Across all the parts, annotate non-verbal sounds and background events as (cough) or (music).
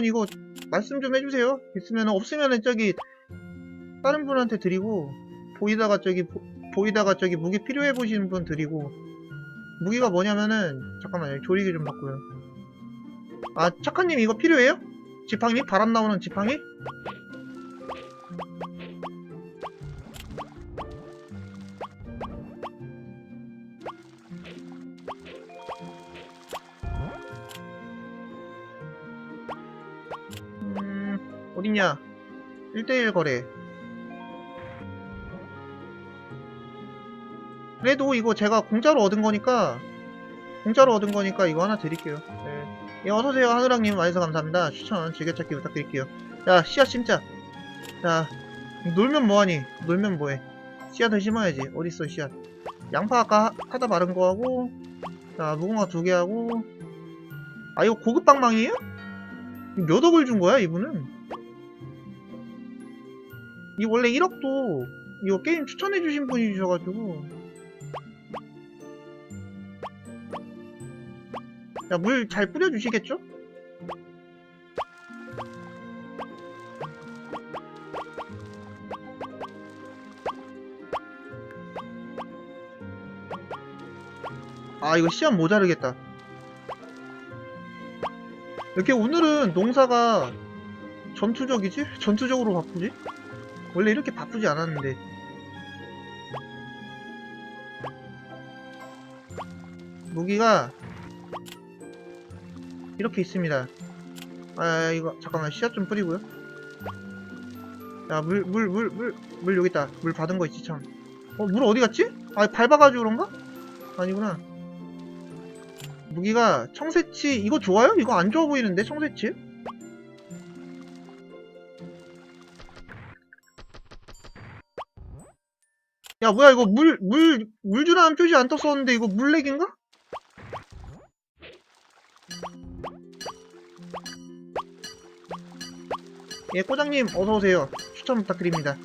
분 이거 말씀 좀 해주세요. 있으면 없으면은 저기 다른 분한테 드리고 보이다가 저기 보, 보이다가 저기 무기 필요해 보시는 분 드리고 무기가 뭐냐면은 잠깐만요 조리기 좀 바꾸요. 아 착한님 이거 필요해요? 지팡이 바람 나오는 지팡이? 어딨냐? 1대1 거래. 그래도 이거 제가 공짜로 얻은 거니까, 공짜로 얻은 거니까 이거 하나 드릴게요. 네. 예, 어서오세요. 하늘랑님 와주셔서 감사합니다. 추천, 즐겨찾기 부탁드릴게요. 자, 씨앗 심자. 자, 놀면 뭐하니? 놀면 뭐해? 씨앗을 심어야지. 어딨어, 씨앗. 양파 아까 하- 하다 마른 거 하고, 자, 무궁화 두 개 하고, 아, 이거 고급 방망이에요? 몇 억을 준 거야, 이분은? 이 원래 1억도 이거 게임 추천해주신 분이 주셔가지고. 야, 물 잘 뿌려주시겠죠? 아, 이거 시간 모자르겠다. 이렇게 오늘은 농사가 전투적이지? 전투적으로 바쁘지? 원래 이렇게 바쁘지 않았는데 무기가 이렇게 있습니다 아 이거 잠깐만 씨앗 좀 뿌리고요 야 물 물 물 물 물 여기 있다 물 받은 거 있지 참 어 물 어디 갔지? 아 밟아가지고 그런가? 아니구나 무기가 청새치 이거 좋아요? 이거 안 좋아 보이는데 청새치? 야 뭐야 이거 물 물 물주라는 표시 안 떴었는데 이거 물렉인가? 예 꼬장님 어서오세요 추천 부탁드립니다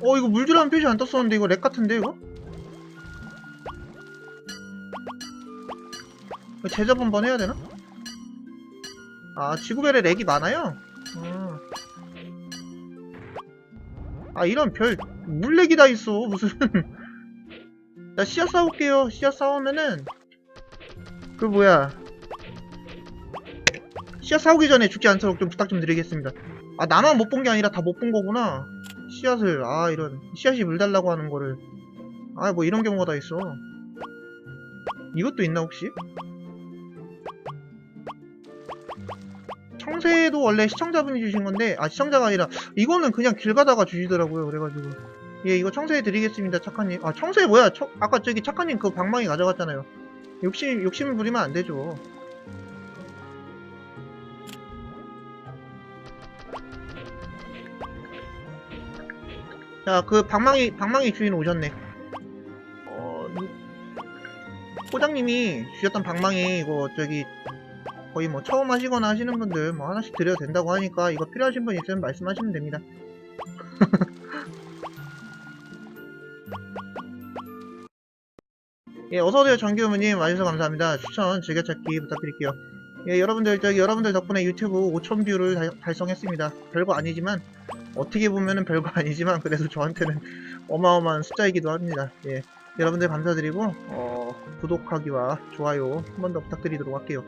어 이거 물주라는 표시 안 떴었는데 이거 렉 같은데 이거? 제접 한번 해야 되나? 아 지구별에 렉이 많아요? 아 이런 별 물렉이 다 있어. 무슨. (laughs) 나 씨앗 사올게요. 씨앗 사오면은 그 뭐야. 씨앗 사오기 전에 죽지 않도록 좀 부탁 좀 드리겠습니다. 아 나만 못 본 게 아니라 다 못 본 거구나. 씨앗을 아 이런 씨앗이 물 달라고 하는 거를. 아 뭐 이런 경우가 다 있어. 이것도 있나 혹시? 청새도 원래 시청자분이 주신 건데 아 시청자가 아니라 이거는 그냥 길 가다가 주시더라고요. 그래가지고. 예 이거 청새 드리겠습니다 착한님. 아 청새 뭐야? 청- 아까 저기 착한님 그 방망이 가져갔잖아요. 욕심 욕심 부리면 안 되죠. 자그 방망이 방망이 주인 오셨네. 어 누- 호장님이 주셨던 방망이 이거 저기 거의 뭐 처음 하시거나 하시는 분들 뭐 하나씩 드려도 된다고 하니까 이거 필요하신 분 있으면 말씀하시면 됩니다. (laughs) 예, 어서오세요 정규부님 와주셔서 감사합니다. 추천 즐겨찾기 부탁드릴게요. 예, 여러분들 저기 여러분들 덕분에 유튜브 5,000뷰를 달, 달성했습니다. 별거 아니지만 어떻게 보면은 별거 아니지만 그래도 저한테는 (laughs) 어마어마한 숫자이기도 합니다. 예, 여러분들 감사드리고 어, 구독하기와 좋아요 한 번 더 부탁드리도록 할게요.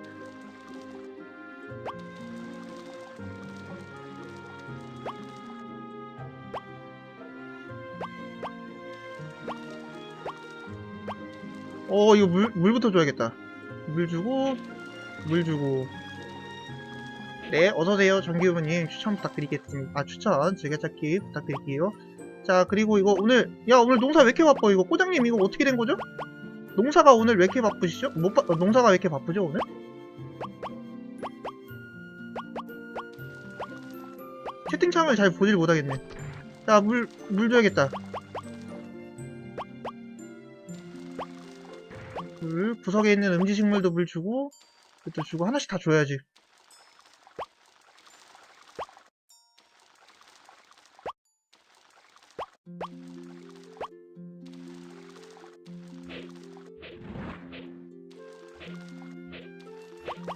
어 이거 물 물부터 줘야겠다. 물 주고 물 주고. 네 어서오세요 정규부님 추천 부탁드리겠습니다. 아 추천 즐겨찾기 부탁드릴게요. 자 그리고 이거 오늘 야 오늘 농사 왜 이렇게 바빠 이거 꼬장님 이거 어떻게 된 거죠? 농사가 오늘 왜 이렇게 바쁘시죠? 못 바, 어, 농사가 왜 이렇게 바쁘죠 오늘? 채팅창을 잘 보질 못하겠네. 자 물 물 줘야겠다. 구석에 있는 음지식물도 물 주고, 이것도 주고, 하나씩 다 줘야지.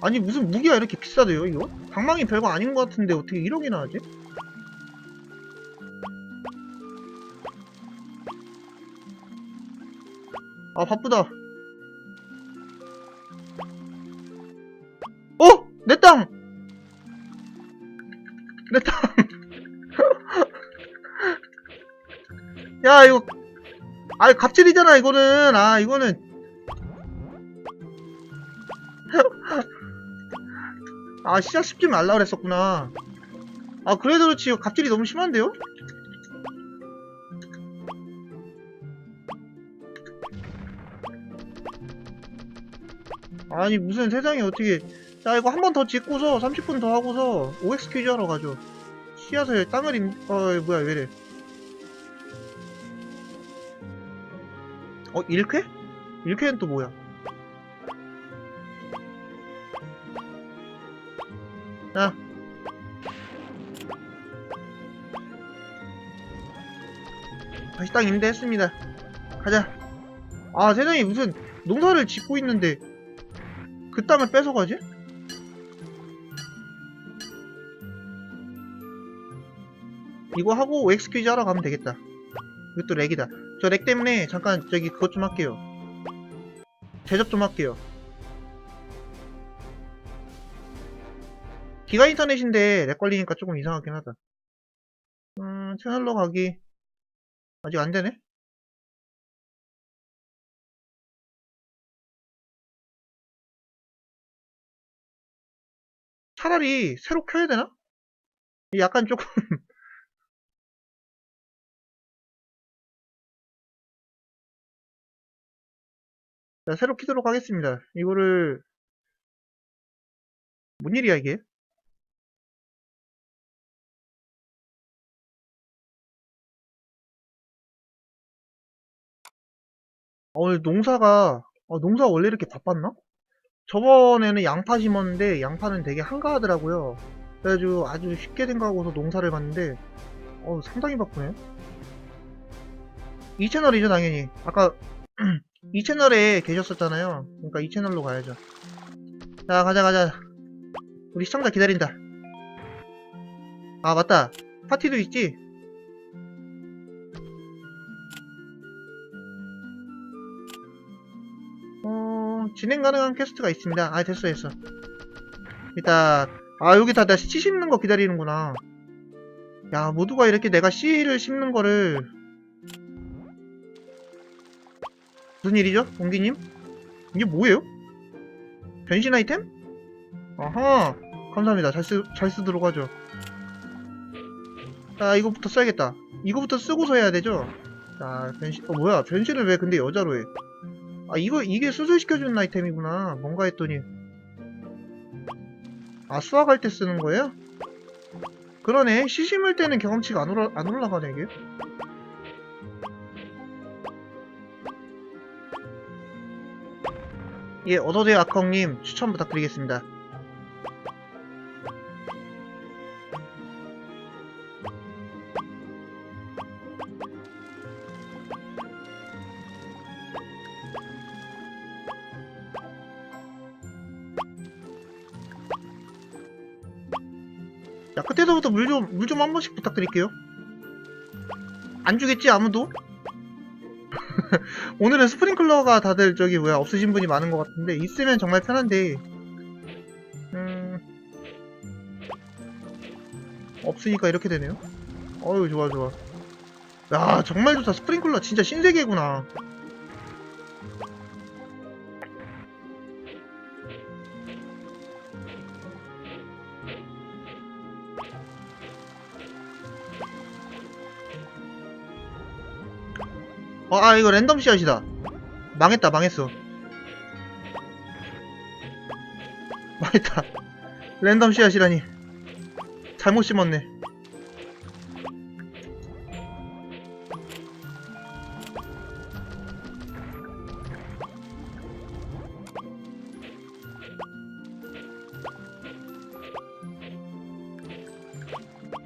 아니 무슨 무기가 이렇게 비싸대요 이거? 방망이 별거 아닌 것 같은데 어떻게 1억이나 하지? 아 바쁘다 내 땅! 내 땅! (laughs) 야 이거 아 갑질이잖아 이거는 아 이거는 (laughs) 아 씨앗 씹지 말라 그랬었구나 아 그래도 그렇지 갑질이 너무 심한데요? 아니 무슨 세상에 어떻게 자 이거 한 번 더 짓고서 30분 더 하고서 OX 퀴즈 하러 가죠. 씨앗을 땅을 임... 어 뭐야 왜래? 어 1쾌? 1쾌는 또 뭐야? 자. 다시 땅 임대했습니다. 가자. 아 세상에 무슨 농사를 짓고 있는데 그 땅을 뺏어가지? 이거 하고 OX 퀴즈 하러 가면 되겠다. 이것도 렉이다. 저 렉 때문에 잠깐 저기 그것 좀 할게요. 제접 좀 할게요. 기가 인터넷인데 렉 걸리니까 조금 이상하긴 하다. 음, 채널로 가기. 아직 안 되네? 차라리 새로 켜야 되나? 약간 조금 자, 새로 키도록 하겠습니다. 이거를 뭔 일이야 이게? 어, 농사가 어, 농사가 원래 이렇게 바빴나? 저번에는 양파 심었는데 양파는 되게 한가하더라고요. 그래가지고 아주 쉽게 생각하고서 농사를 봤는데 어, 상당히 바쁘네. 이 채널이죠 당연히. 아까 (clears throat) 이 채널에 계셨었잖아요. 그러니까 이 채널로 가야죠. 자 가자 가자. 우리 시청자 기다린다. 아 맞다. 파티도 있지? 어, 진행 가능한 퀘스트가 있습니다. 아, 됐어, 됐어. 일단, 아, 여기 다, 씨 심는 거 기다리는구나. 야, 모두가 이렇게 내가 씨를 심는 거를. 무슨 일이죠? 옹기님? 이게 뭐예요? 변신 아이템? 아하, 감사합니다. 잘 쓰, 잘 쓰도록 하죠. 자, 이거부터 써야겠다. 이거부터 쓰고서 해야 되죠? 자, 변신, 어, 뭐야. 변신을 왜 근데 여자로 해? 아 이거 이게 수술시켜주는 아이템이구나 뭔가 했더니 아 수학할 때 쓰는 거예요? 그러네 시 심을 때는 경험치가 안, 올라, 안 올라가네 이게 예 어더데이 아컹님 추천 부탁드리겠습니다 야 그때서부터 물 좀 물 좀 한 번씩 부탁드릴게요 안 주겠지 아무도? (laughs) 오늘은 스프링클러가 다들 저기 뭐야 없으신 분이 많은 것 같은데 있으면 정말 편한데. 음. 없으니까 이렇게 되네요. 어유 좋아 좋아. 야 정말 좋다. 스프링클러 진짜 신세계구나 어, 아, 이거 랜덤 씨앗이다. 망했다, 망했어. 망했다. 랜덤 씨앗이라니. 잘못 심었네.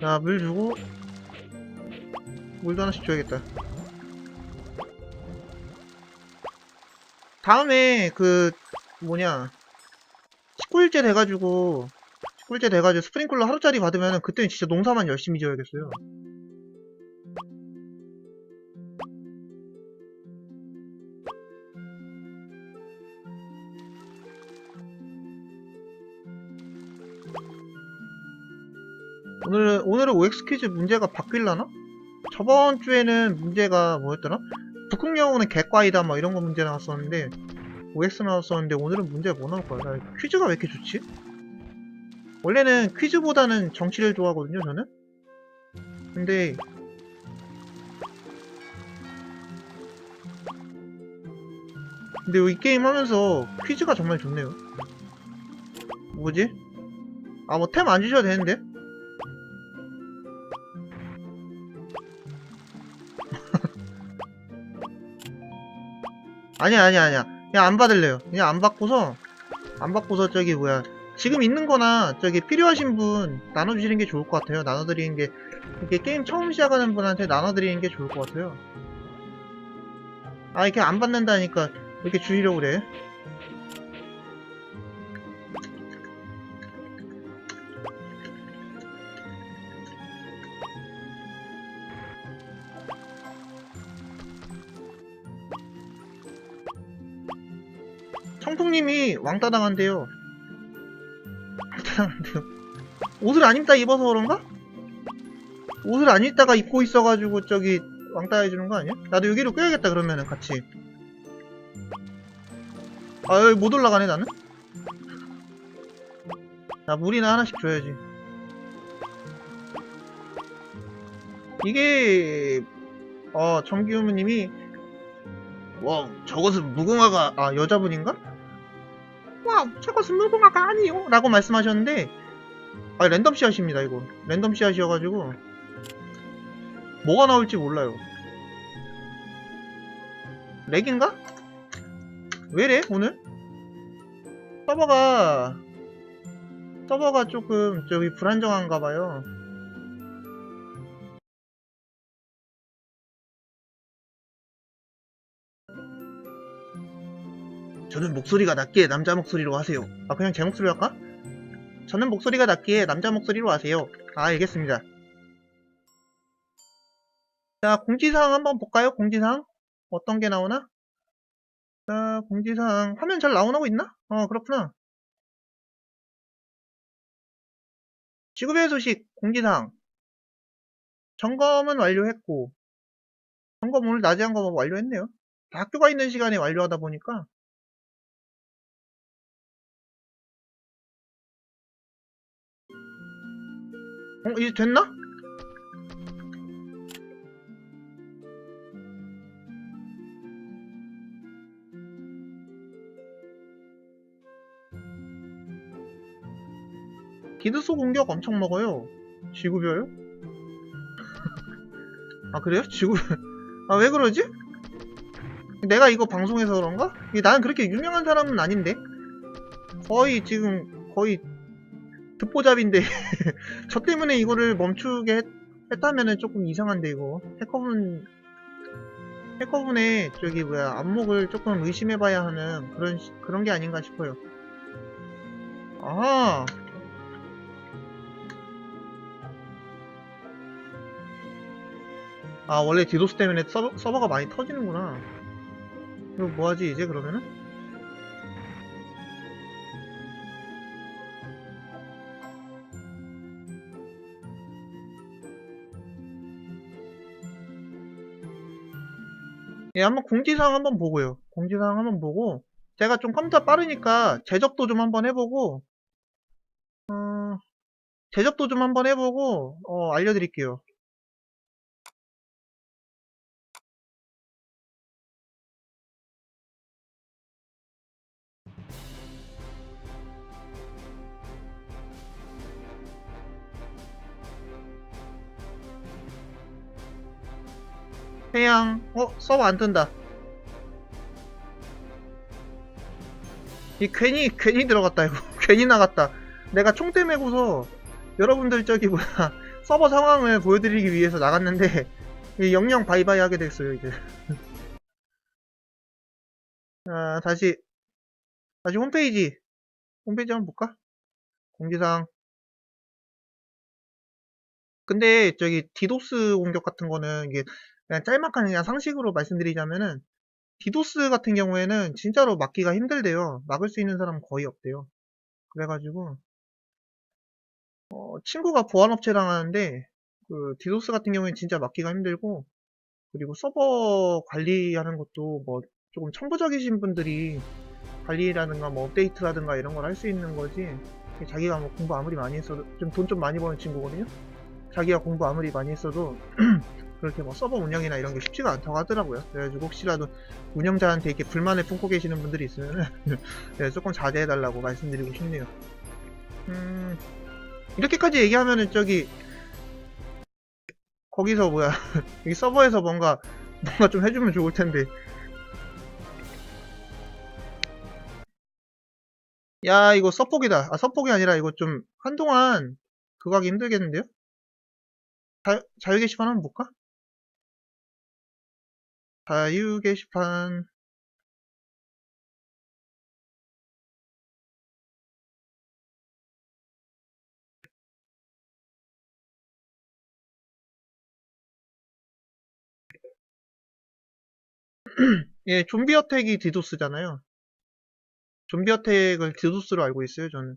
자, 물 주고, 물도 하나씩 줘야겠다. 다음에 그 뭐냐 19일 19일째 돼가지고 19일째 돼가지고 스프링클러 하루짜리 받으면 그때는 진짜 농사만 열심히 지어야겠어요. 오늘 오늘은 OX 퀴즈 문제가 바뀔라나? 저번 주에는 문제가 뭐였더라? 북극여우는 개과이다 뭐 이런 거 문제 나왔었는데 OX 나왔었는데 오늘은 문제가 뭐 나올 거야? 나 퀴즈가 왜 이렇게 좋지? 원래는 퀴즈보다는 정치를 좋아하거든요 저는 근데 근데 이 게임 하면서 퀴즈가 정말 좋네요 뭐지? 아 뭐 템 안 주셔도 되는데? 아니야 아니야 아니야. 그냥 안 받을래요. 그냥 안 받고서 안 받고서 저기 뭐야. 지금 있는 거나 저기 필요하신 분 나눠주시는 게 좋을 것 같아요. 나눠드리는 게 이렇게 게임 처음 시작하는 분한테 나눠드리는 게 좋을 것 같아요. 아 이렇게 안 받는다니까 왜 이렇게 주려고 그래 왕따 당한대요. 왕따 당한대요. 옷을 안 입다 입어서 그런가? 옷을 안 입다가 입고 있어가지고 저기 왕따 해주는 거 아니야? 나도 여기로 껴야겠다 그러면은 같이. 아 여기 못 올라가네 나는. 나 물이나 하나씩 줘야지. 이게 어 정기우무님이 와 저것은 무궁화가 아 여자분인가? 와 저것은 무궁화가 아니요? 라고 말씀하셨는데 아 랜덤 씨앗입니다 이거. 랜덤 씨앗이어가지고. 뭐가 나올지 몰라요. 렉인가? 왜래 오늘? 서버가 서버가 조금 저기 불안정한가봐요 저는 목소리가 낮기에 남자 목소리로 하세요. 아, 그냥 제 목소리로 할까? 저는 목소리가 낮기에 남자 목소리로 하세요. 아, 알겠습니다. 자, 공지사항 한번 볼까요? 공지사항? 어떤 게 나오나? 자, 공지사항. 화면 잘 나오고 있나? 어, 그렇구나. 지구별 소식, 공지사항. 점검은 완료했고, 점검 오늘 낮에 한 거 완료했네요. 학교가 있는 시간에 완료하다 보니까 어, 이제 됐나? 기드소 공격 엄청 먹어요. 지구별요? (laughs) 아, 그래요? 지구, 아, 왜 그러지? 내가 이거 방송해서 그런가? 나는 그렇게 유명한 사람은 아닌데? 거의 지금, 거의 듣보잡인데 (laughs) 저 때문에 이거를 멈추게 했, 했다면은 조금 이상한데 이거 해커분 해커분의 저기 뭐야 안목을 조금 의심해봐야 하는 그런 시- 그런 게 아닌가 싶어요. 아 아 원래 디도스 때문에 서버, 서버가 많이 터지는구나. 이거 뭐하지 이제 그러면은? 예, 한번 공지사항 한번 보고요. 공지사항 한번 보고, 제가 좀 컴퓨터 빠르니까 제접도 좀 한번 해보고, 어, 제접도 좀 한번 해보고, 어, 알려드릴게요. 해양, 어, 서버 안 뜬다. 이 괜히, 괜히 들어갔다, 이거. (laughs) 괜히 나갔다. 내가 총대 메고서 여러분들 저기 뭐야, (laughs) 서버 상황을 보여드리기 위해서 나갔는데, (laughs) 이 영영 바이바이 하게 됐어요, 이제. 자, 다시, 다시 홈페이지. 홈페이지 한번 볼까? 공지사항. 근데 저기 디도스 공격 같은 거는 이게 그냥 짤막한 그냥 상식으로 말씀드리자면은 디도스 같은 경우에는 진짜로 막기가 힘들대요. 막을 수 있는 사람은 거의 없대요. 그래가지고 어, 친구가 보안업체랑 하는데 그 디도스 같은 경우에는 진짜 막기가 힘들고 그리고 서버 관리하는 것도 뭐 조금 천부적이신 분들이 관리라든가 뭐 업데이트라든가 이런 걸 할 수 있는 거지 자기가 뭐 공부 아무리 많이 했어도 좀 돈좀 많이 버는 친구거든요 자기가 공부 아무리 많이 했어도 (clears throat) 그렇게 뭐 서버 운영이나 이런 게 쉽지가 않다고 하더라고요 그래가지고 혹시라도 운영자한테 이렇게 불만을 품고 계시는 분들이 있으면은 (laughs) 네, 조금 자제해달라고 말씀드리고 싶네요 음 이렇게까지 얘기하면은 저기 거기서 뭐야 (laughs) 여기 서버에서 뭔가 뭔가 좀 해주면 좋을 텐데 야 이거 서폭이다 아 서폭이 아니라 이거 좀 한동안 그거 하기 힘들겠는데요? 자, 자유 게시판 한번 볼까? 자유 게시판 예, 좀비 어택이 디도스잖아요. 좀비 어택을 디도스로 알고 있어요, 저는.